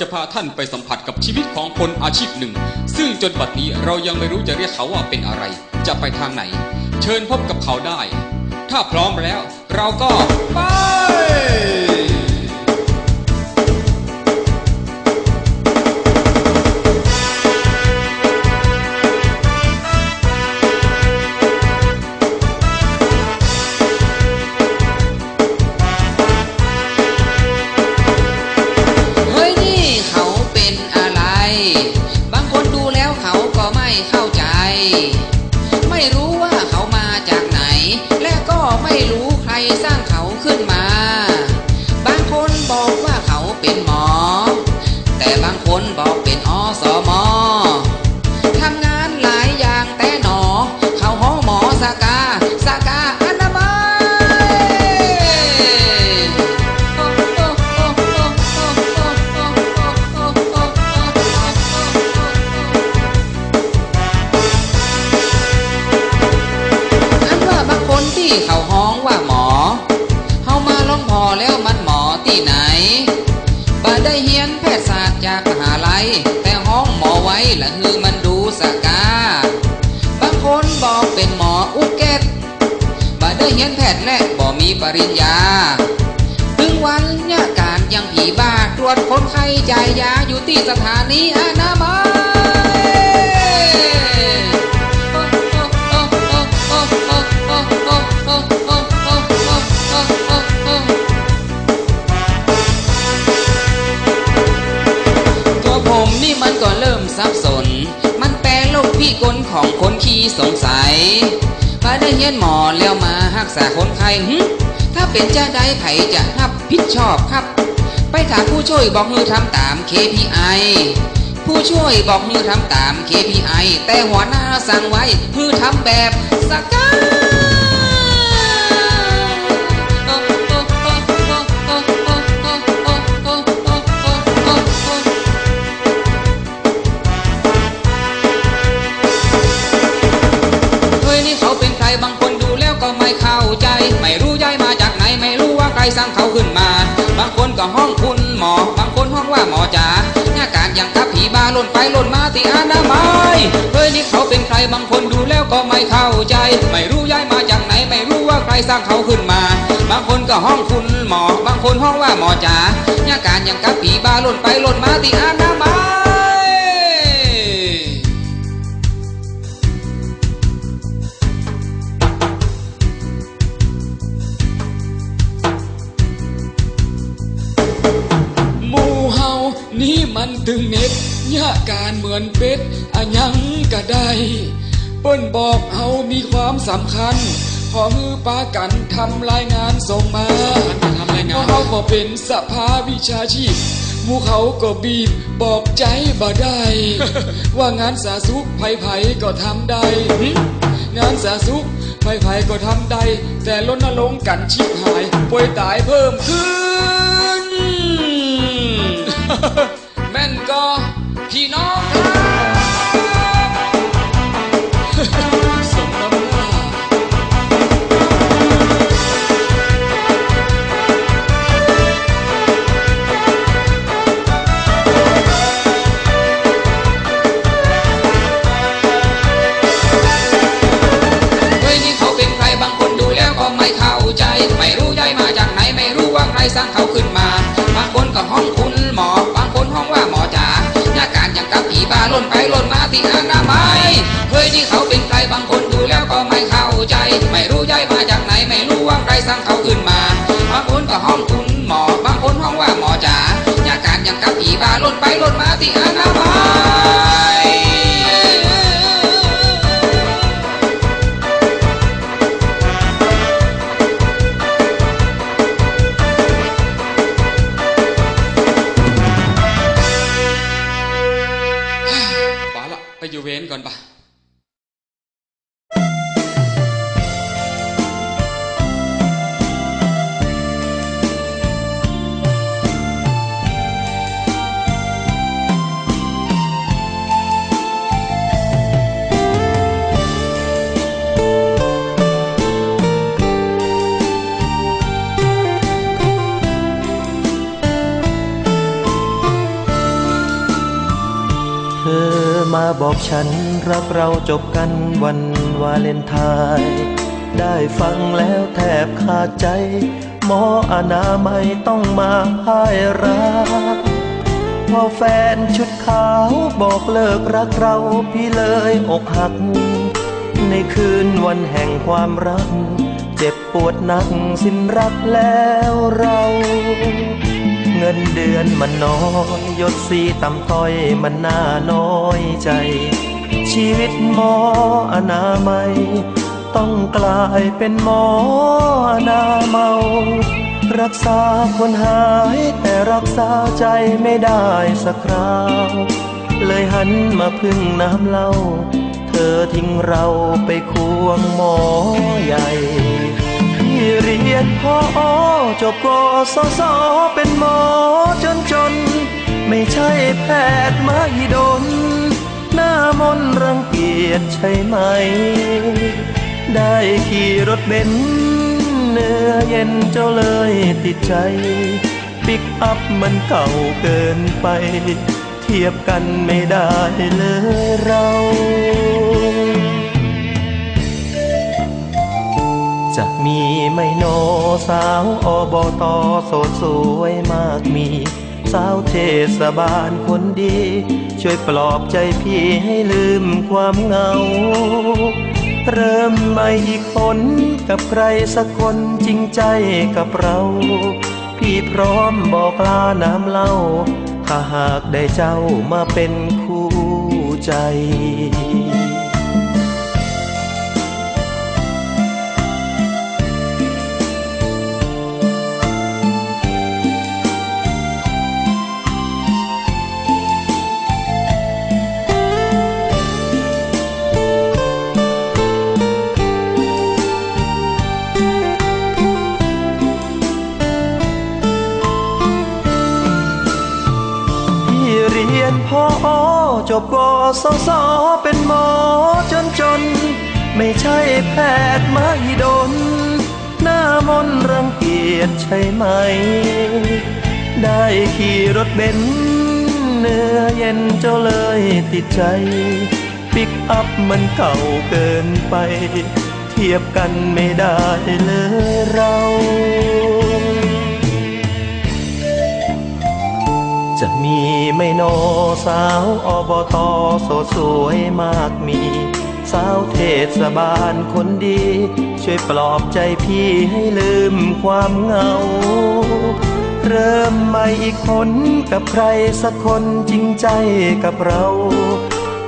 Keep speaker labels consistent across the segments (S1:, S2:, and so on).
S1: จะพาท่านไปสัมผัสกับชีวิตของคนอาชีพหนึ่ง ซึ่งจนบัดนี้เรายังไม่รู้จะเรียกเขาว่าเป็นอะไร จะไปทางไหน เชิญพบกับเขาได้ ถ้าพร้อมแล้ว เราก็ไป
S2: รู้ใละฮือมันดูสกา บางคนบอกเป็นหมออุกเกตบ่ได้เห็นแพทย์และบ่มีปริญญา ถึงวันเนี่ยการยังผีบ้าตรวจคนไข้จ่ายยาอยู่ที่สถานีอนามัย สับสน มันแปลโลกพี่กลของคนขี้สงสัยพาได้เฮียนหมอแล้วมารักษาคนไข้ถ้าเป็นเจะได้ไผจะรับผิดชอบครับ ไปถามผู้ช่วยบอกมือทำตาม KPI ผู้ช่วยบอกมือทำตาม KPI แต่หัวหน้าสั่งไว้มือทำแบบสกา สร้างเขาขึ้นมา บางคนก็ห้องคุณหมอ บางคนห้องว่าหมอจ๋าหน้าการอย่างกับผีบาล่นไปล่นมาที่อนามัยเฮ้ยนี่เขาเป็นใครบางคนดูแล้วก็ไม่เข้าใจ ไม่รู้ย้ายมาจากไหนไม่รู้ว่าใครสร้างเขาขึ้นมา บางคนก็ห้องคุณหมอ บางคนห้องว่าหมอจ๋าหน้าการอย่างกับผีบาล่นไปล่นมาที่อนามัย
S1: นี่มันตึงเน็ตยาการเหมือนเป็ดอะหยังก็ได้ เปิ้นบอกเฮามีความสำคัญขอมือปากันทำรายงานส่งมาทำรายงานเฮาก็เป็นสภาวิชาชีพหมู่เขาก็บีบบอกใจบ่ได้ ว่างานสาสุขไผๆก็ทำได้หึงานสาสุขไผๆก็ทำได้ แต่ลดลงค์กันชิบหายป่วยตายเพิ่มขึ้น แม่นก็พี่น้องครับ
S2: ก็ห้องคุณหมอบางคนห้องว่าหมอจ๋าหน้าการย่างกับผีบาล่นไปล่นมาที่อนามัยปาละ
S1: ไปอยู่เว้นก่อนปะ
S3: มาบฉันรักเราจบกันวันวาเลนไทน์ได้ฟังแล้วแทบขาดใจ หมออนามัยต้องมาพ่ายรักพอแฟนชุดขาวบอกเลิกรักเราพี่เลยอกหัก ในคืนวันแห่งความรัก เจ็บปวดหนักสิ้นรักแล้วเรา งินเดือนมันน้อยยศสีต่ำต้อยมันน่าน้อยใจ ชีวิตหมออนามัย ต้องกลายเป็นหมออนาเมารักษาคนหายแต่รักษาใจไม่ได้สักคราว เลยหันมาพึ่งน้ำเล้าเธอทิ้งเราไปควงหมอใหญ่ เรียนพอจบกศสเป็นหมอจนจน ไม่ใช่แพทย์มาหิดลหน้ามนรังเกียจใช่ไหม ได้ขี่รถเบนซ์เนื้อเย็นเจ้าเลยติดใจ ปิกอัพมันเก่าเกินไป เทียบกันไม่ได้เลยเรา จะมีไม่โนสาวอบตโสดสวยมากมี สาวเทศบาลคนดี ช่วยปลอบใจพี่ให้ลืมความเหงา เริ่มใหม่อีกคนกับใครสักคนจริงใจกับเรา พี่พร้อมบอกลาน้ำเล่า ถ้าหากได้เจ้ามาเป็นคู่ใจ กศสเป็นหมอจนจน ไม่ใช่แพทย์มาหิดลหน้ามนรังเกียจใช่ไหม ได้ขี่รถเบนเนื้อเย็นเจ้าเลยติดใจ ปิกอัพมันเก่าเกินไป เทียบกันไม่ได้เลยเรา มีไม่โนสาวอบตสดสวยมากมี สาวเทศบาลคนดี ช่วยปลอบใจพี่ให้ลืมความเหงา เริ่มใหม่อีกคนกับใครสักคนจริงใจกับเรา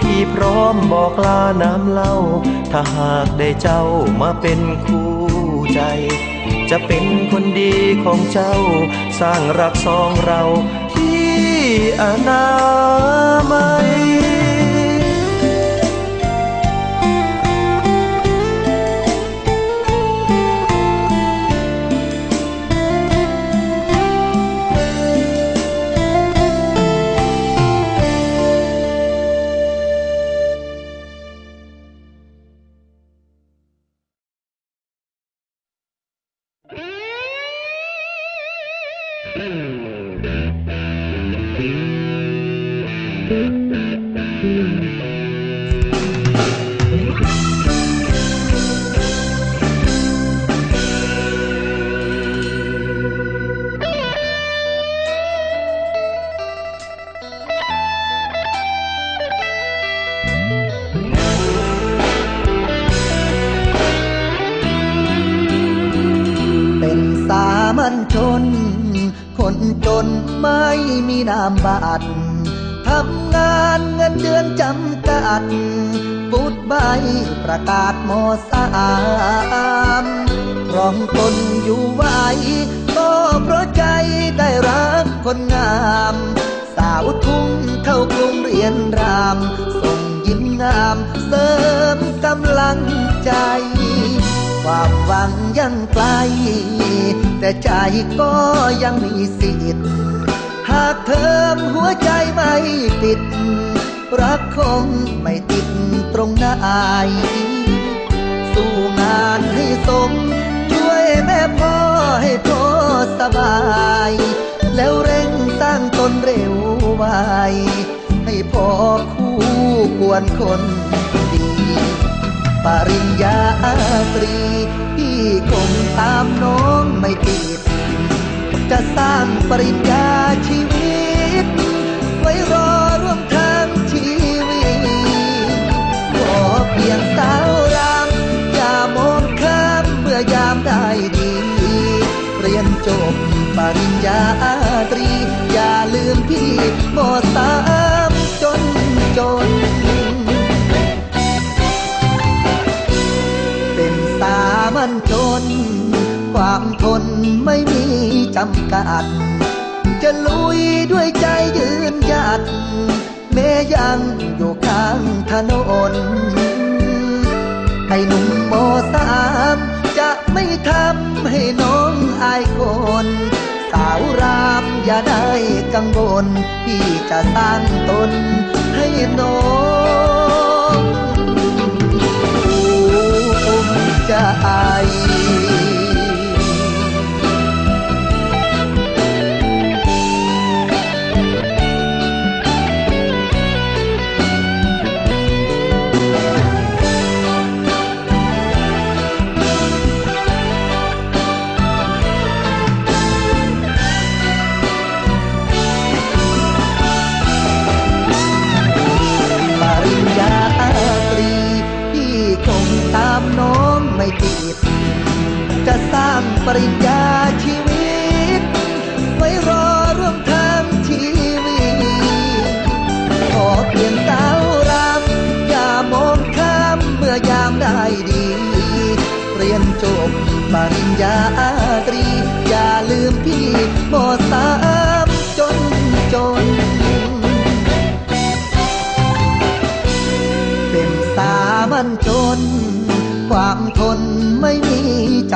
S3: พี่พร้อมบอกลาน้ำเล่า ถ้าหากได้เจ้ามาเป็นคู่ใจ จะเป็นคนดีของเจ้า สร้างรักสองเรา ที่อ มั
S4: ญชน คนจนไม่มีนามบัตรทำงานเงินเดือนจำกัดปุดใบประกาศมสามรองตนอยู่ไว้ก็เพราะใจได้รักคนงาม สาวทุ่งเข้ากรุงเรียนราม ส่งยิ้มงามเสริมกำลังใจ ความหวังยังไกล แต่ใจก็ยังมีสิทธิ์หากเธอหัวใจไม่ปิด รักคงไม่ติดตรงหนสู้งานให้สม ช่วยแม่พ่อให้พ่อสบาย แล้วเร่งสร้างตนเร็วไวให้พ่อคู่ควรคน ปริญญาตรีพี่คงตามน้องไม่ติด จะสร้างปริญญาชีวิต ไว้รอร่วมทางชีวิตขอเพียงสาวรามอย่ามองข้ามเมื่อยามได้ดี เรียนจบปริญญา จำกัด จะลุยด้วยใจยืนหยัดแม้ยังอยู่ข้างถนนไอ้หนุ่มโมสามจะไม่ทำให้น้องอายคนสาวรามอย่าได้กังวลพี่จะสร้างตนให้น้องภูมิใจ ปริญญาชีวิต ไว้รอร่วมทางชีวิตขอเพียงสาวรำอย่ามองข้ามเมื่อยามได้ดี เรียนจบปริญญาตรี อย่าลืมพี่มอสา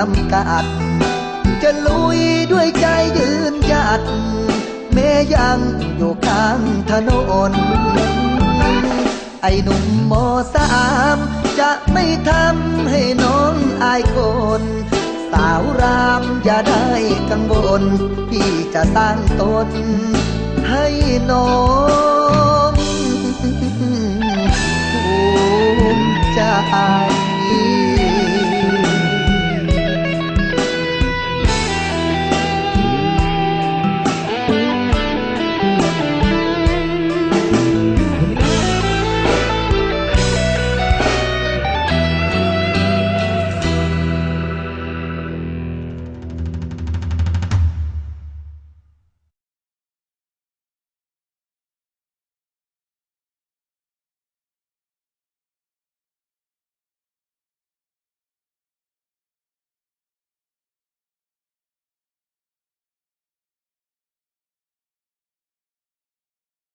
S4: จำกัด จะลุยด้วยใจยืนหยัดแม้ยังอยู่ข้างถนน ไอ้หนุ่มมสามจะไม่ทำให้น้องอายคน สาวรามอย่าได้กังวลพี่จะสร้างตนให้น้องภูมิใจ